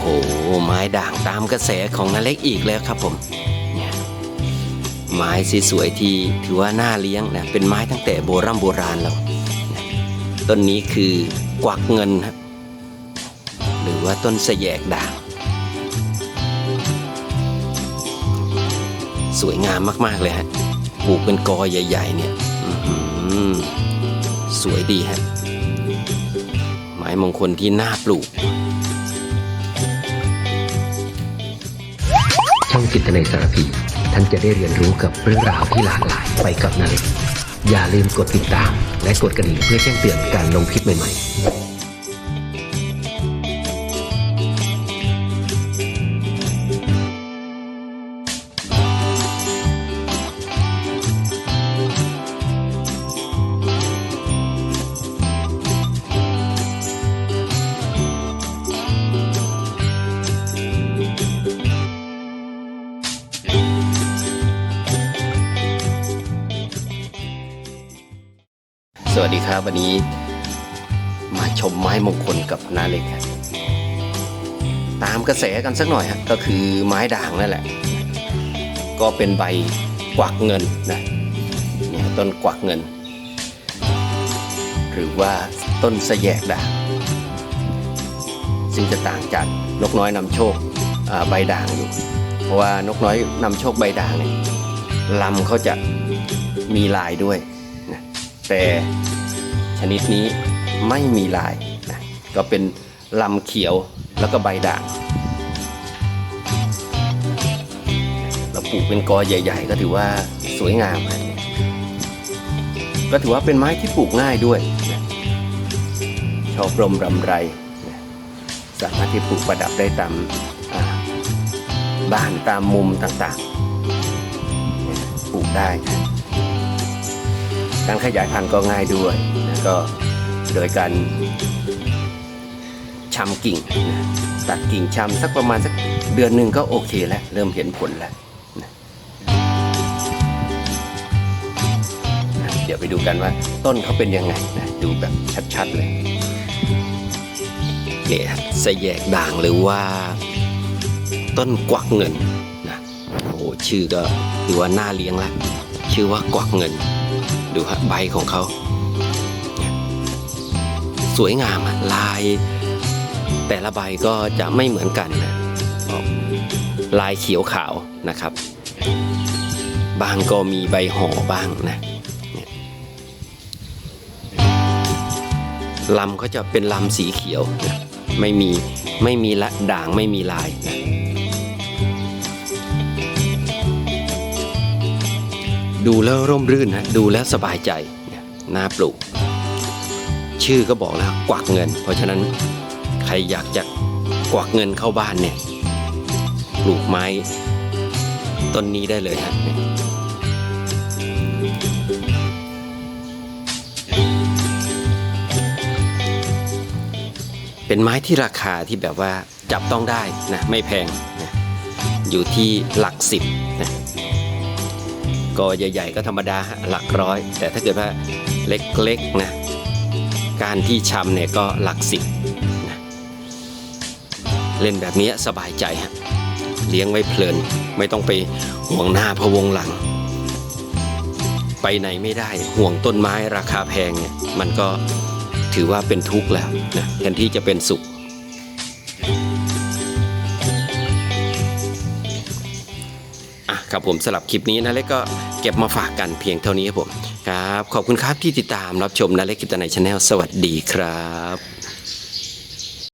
โหไม้ด่างตามกระแสของนาเล็กอีกแล้วครับผมเนี่ยไม้ส,สวยๆที่ถือว่าน่าเลี้ยงนะเป็นไม้ตั้งแต่โบราณโบราณแล้วต้นนี้คือกวักเงินครับหรือว่าต้นสแยกด่าง สวยงามมาก ๆ เลยฮะปลูกเป็นกอใหญ่ ๆ เนี่ยสวยดีฮะไม้มงคลที่น่าปลูก จิตในยสารพีท่านจะได้เรียนรู้กับเรื่องราวที่หลากหลายไปกับนาเล็กอย่าลืมกดติดตาม และกดกระดิ่งเพื่อแจ้งเตือนการลงคลิปใหม่ๆ วัสดีครับ วันนี้มาชมไม้มงคลกับนาเล็กตามกระแสกันสักหน่อยฮะก็คือไม้ด่างนั่นแหละ ก็เป็นใบกวักเงินนะเนี่ยต้นกวักเงิน หรือว่าต้นสแยกด่างซึ่งจะต่างจากนกน้อยนำโชคใบด่างอยู่ เพราะว่านกน้อยนำโชคใบด่างเนี่ยลำเขาจะมีลายด้วย แต่ชนิดนี้ไม่มีลายนะก็เป็นลำเขียวแล้วก็ใบด่างเราปลูกเป็นกอใหญ่ ๆ ก็ถือว่าสวยงามนะก็ถือว่าเป็นไม้ที่ปลูกง่ายด้วยนะชอบรมรำไรนะสามารถที่ปลูกประดับได้ตามบ้านตามมุมต่างๆ ปลูกได้ การขยายพันธุ์ก็ง่ายด้วยนะก็โดยการชำกิ่งนะตัดกิ่งชำสักประมาณสักเดือนหนึ่งก็โอเคแล้วเริ่มเห็นผลแล้วนะเดี๋ยวไปดูกันว่าต้นเขาเป็นยังไงนะดูแบบชัดๆเลยเนี่ยสแยกด่างหรือว่าต้นกวักเงินนะโอ้ชื่อก็ถือว่าน่าเลี้ยงล้วชื่อว่ากวักเงิน ดูฮะใบของเขา สวยงามอะลาย แต่ละใบก็จะไม่เหมือนกันนะลายเขียวขาวนะครับ บางก็มีใบห่อบ้างนะลำเขาจะเป็นลำสีเขียวนะไม่มีไม่มีละด่างไม่มีลายนะ ดูแล้วร่มรื่นนะดูแล้วสบายใจน่าปลูก ชื่อก็บอกแล้วกวักเงิน เพราะฉะนั้นใครอยากจะกวักเงินเข้าบ้านเนี่ยปลูกไม้ต้นนี้ได้เลยฮะเนี่ยเป็นไม้ที่ราคาที่แบบว่าจับต้องได้นะไม่แพงนะอยู่ที่หลักสิบนะ กอใหญ่ ๆ ก็ธรรมดาหลักร้อย แต่ถ้าเกิดว่าเล็กๆนะการที่ชำเนี่ยก็หลักสิบนะเล่นแบบนี้สบายใจฮะเลี้ยงไว้เพลินไม่ต้องไปห่วงหน้าพะวงหลัง ไปไหนไม่ได้ห่วงต้นไม้ราคาแพงเนี่ยมันก็ถือว่าเป็นทุกข์แล้วนะแทนที่จะเป็นสุข อะครับผมสำหรับคลิปนี้นะเล็กก็ เก็บมาฝากกันเพียงเท่านี้ครับผมครับ ขอบคุณครับที่ติดตามรับชมนาเล็กกิตในชาแนลสวัสดีครับ